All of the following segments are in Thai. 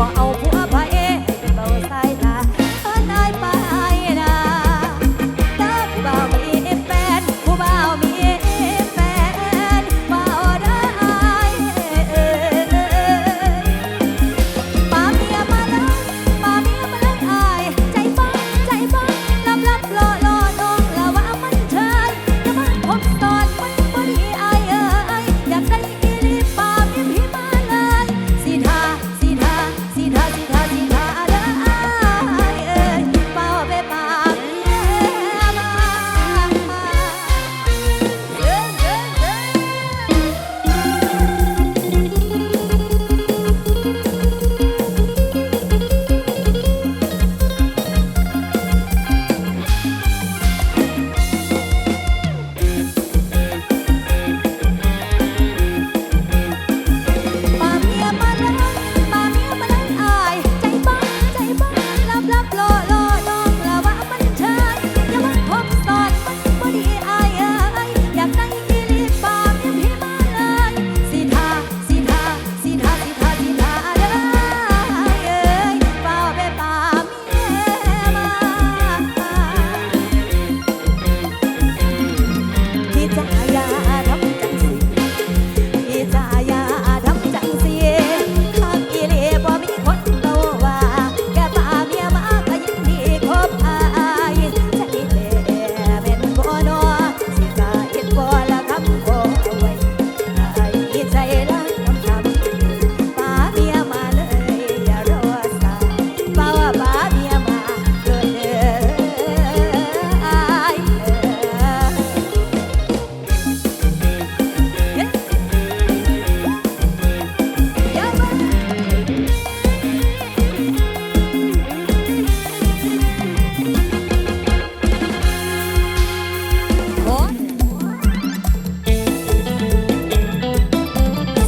for our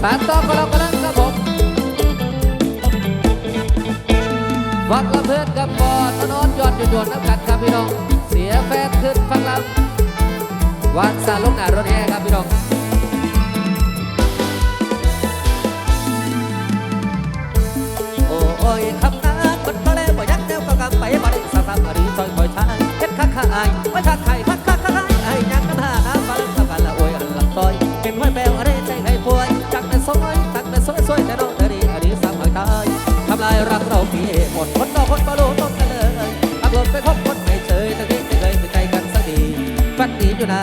สารต่อก็เรากำลังครับผมฟังละเพิ่อกับปอดนอนยอดจวนน้ำกัดครับพี่น้อง เสียแฟนขึ้นฟังลำวันซาลุงหนารถแห่ครับพี่น้องโอ้ยคำนั้นมันมาแล้วบ่ยักแนวก็กำไปมาได้สาวสาวอริซอยคอยชางเฮ็ดคักข้าอายม่าชาติไย มีเหตุคนต่อคนก็รู้ต้องกันเลยอักล่ไปคบคนไม่เฉยทั้งที่ไม่เคยไปใจกันสักทีฝันดีอยู่นะ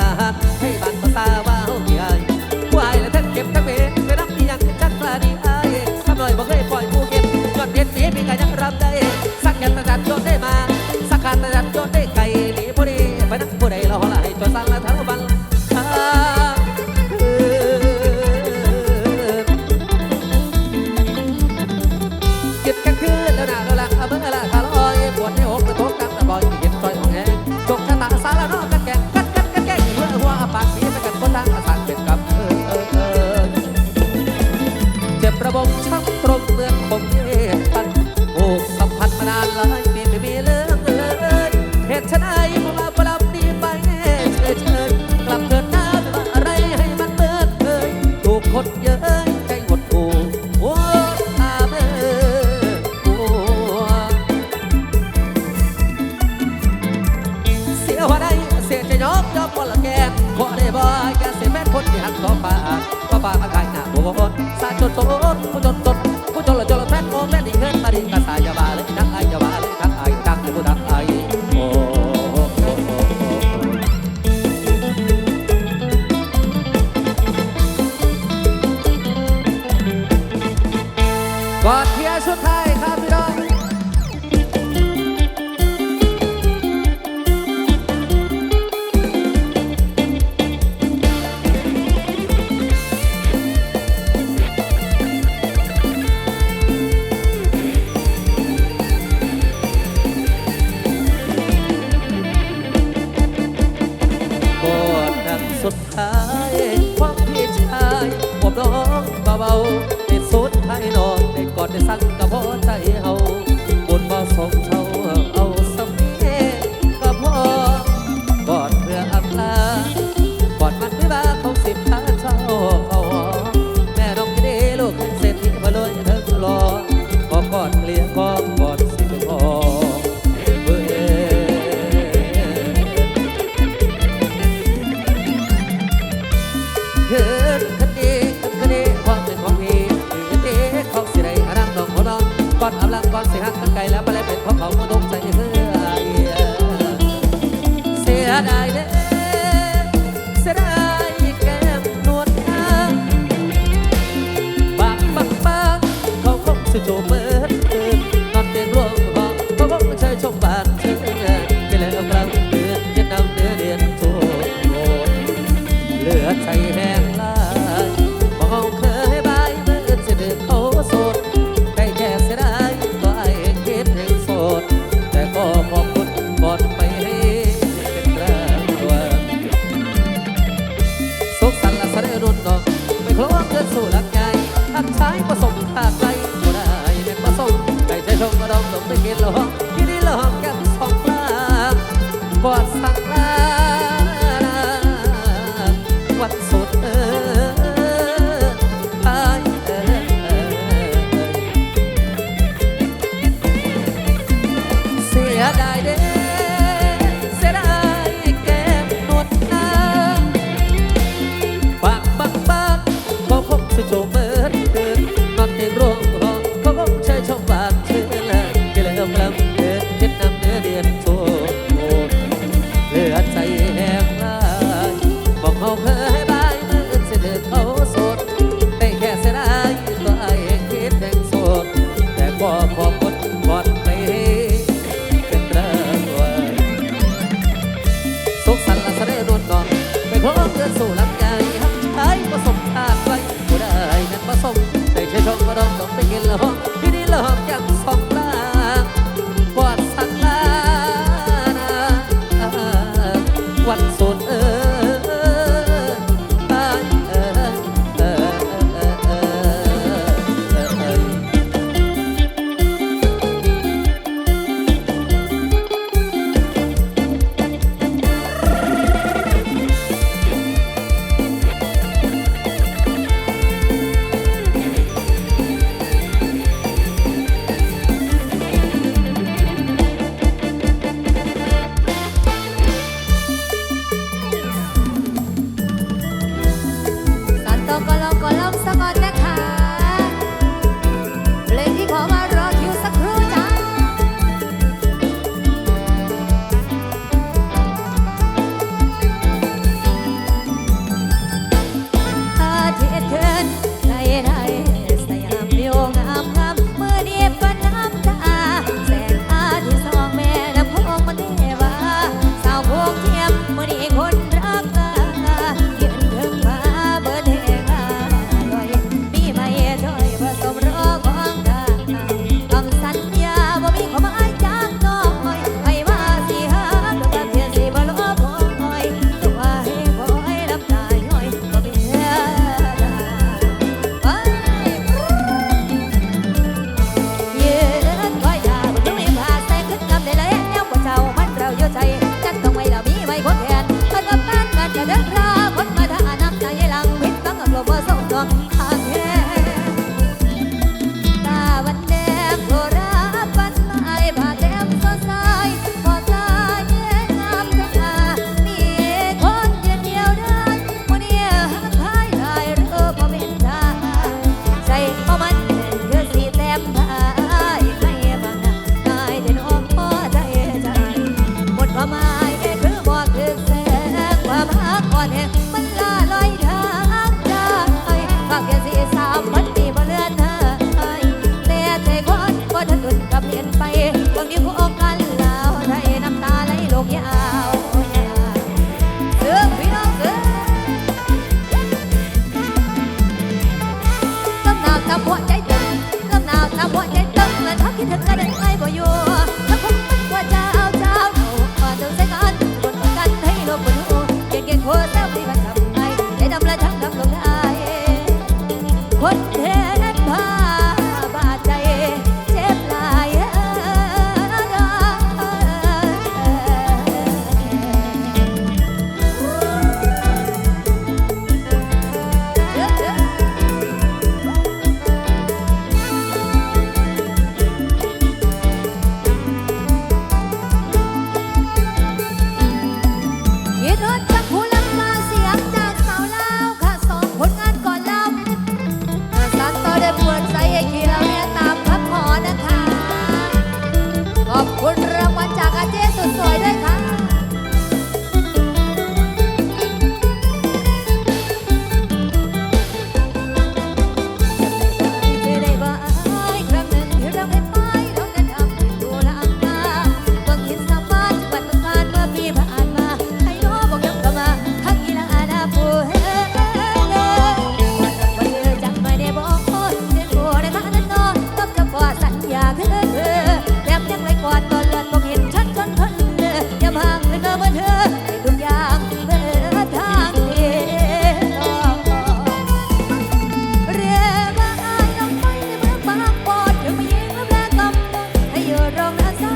on that side.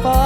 เ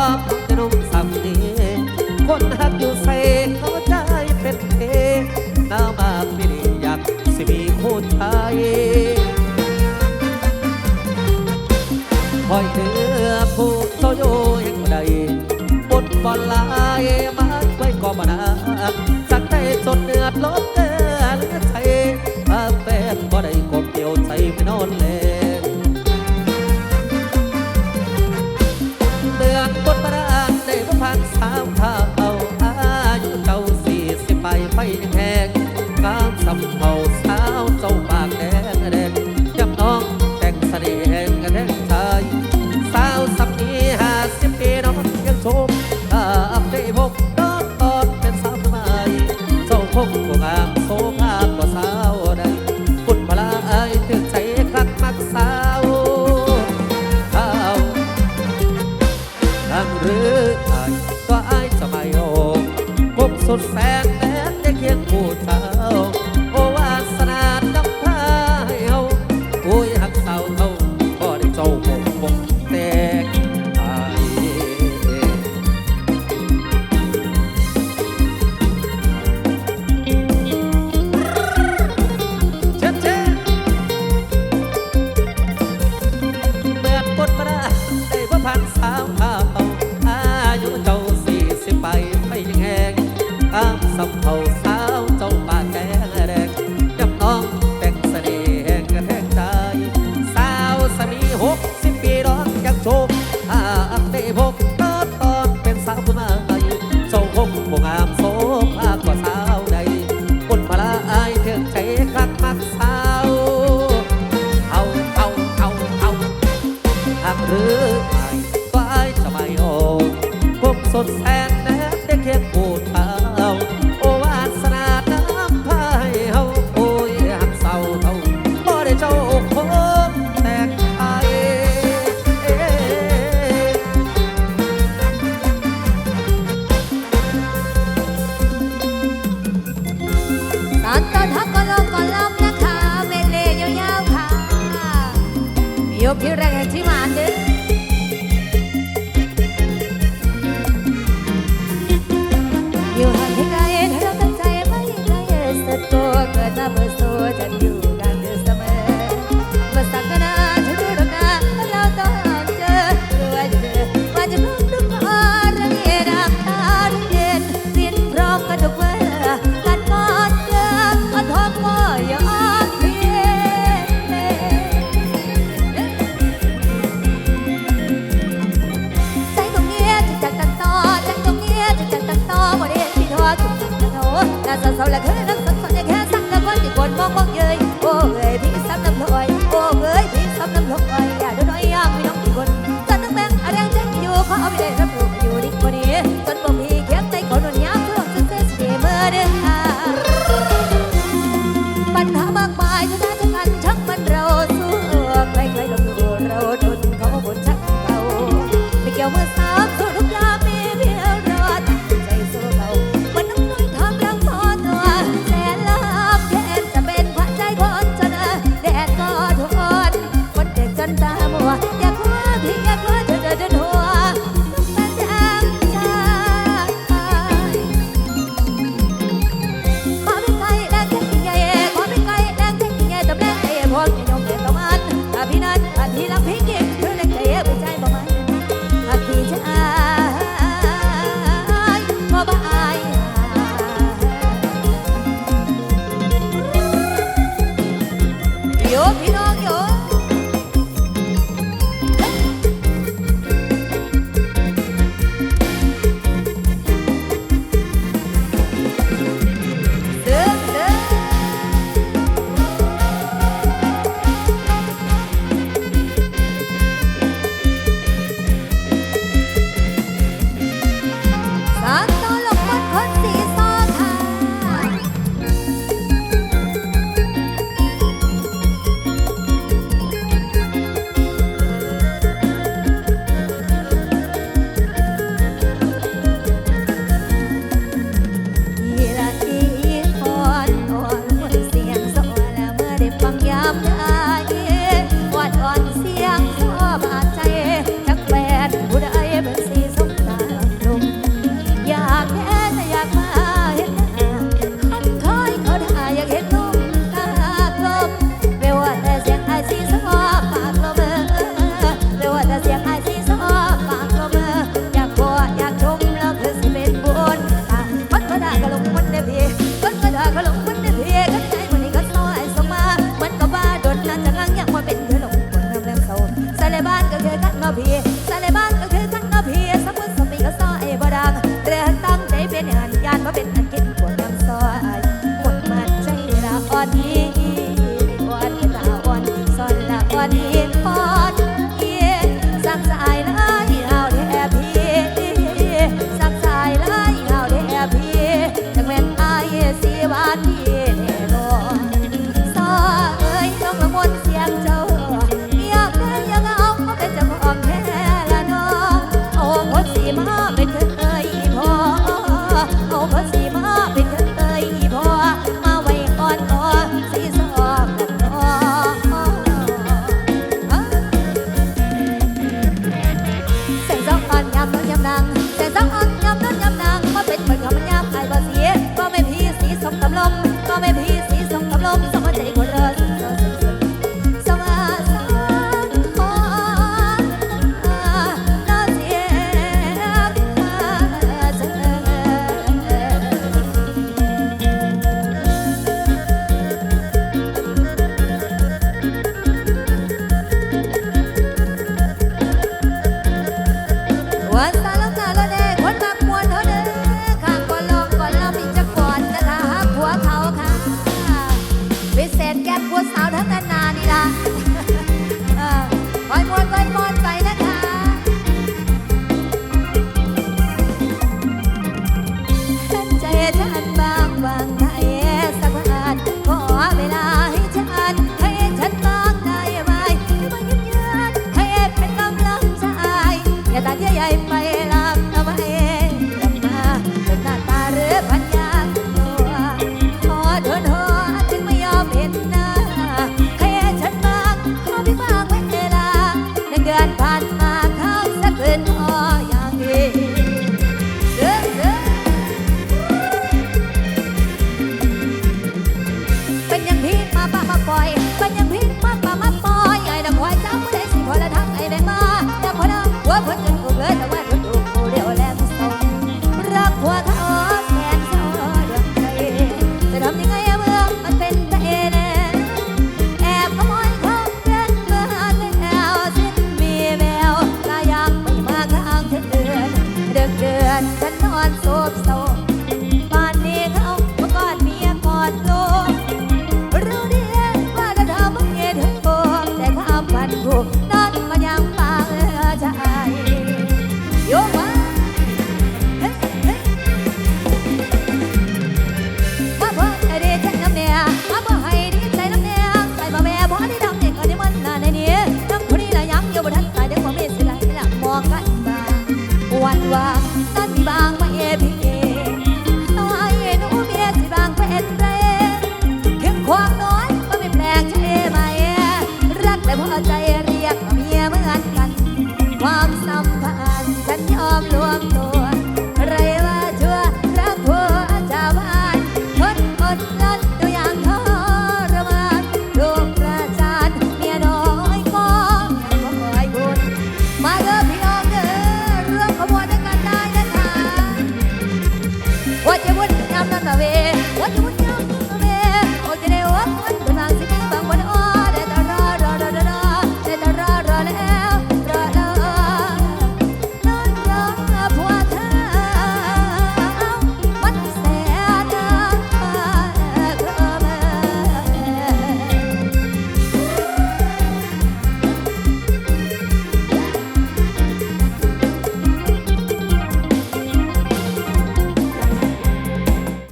Lord.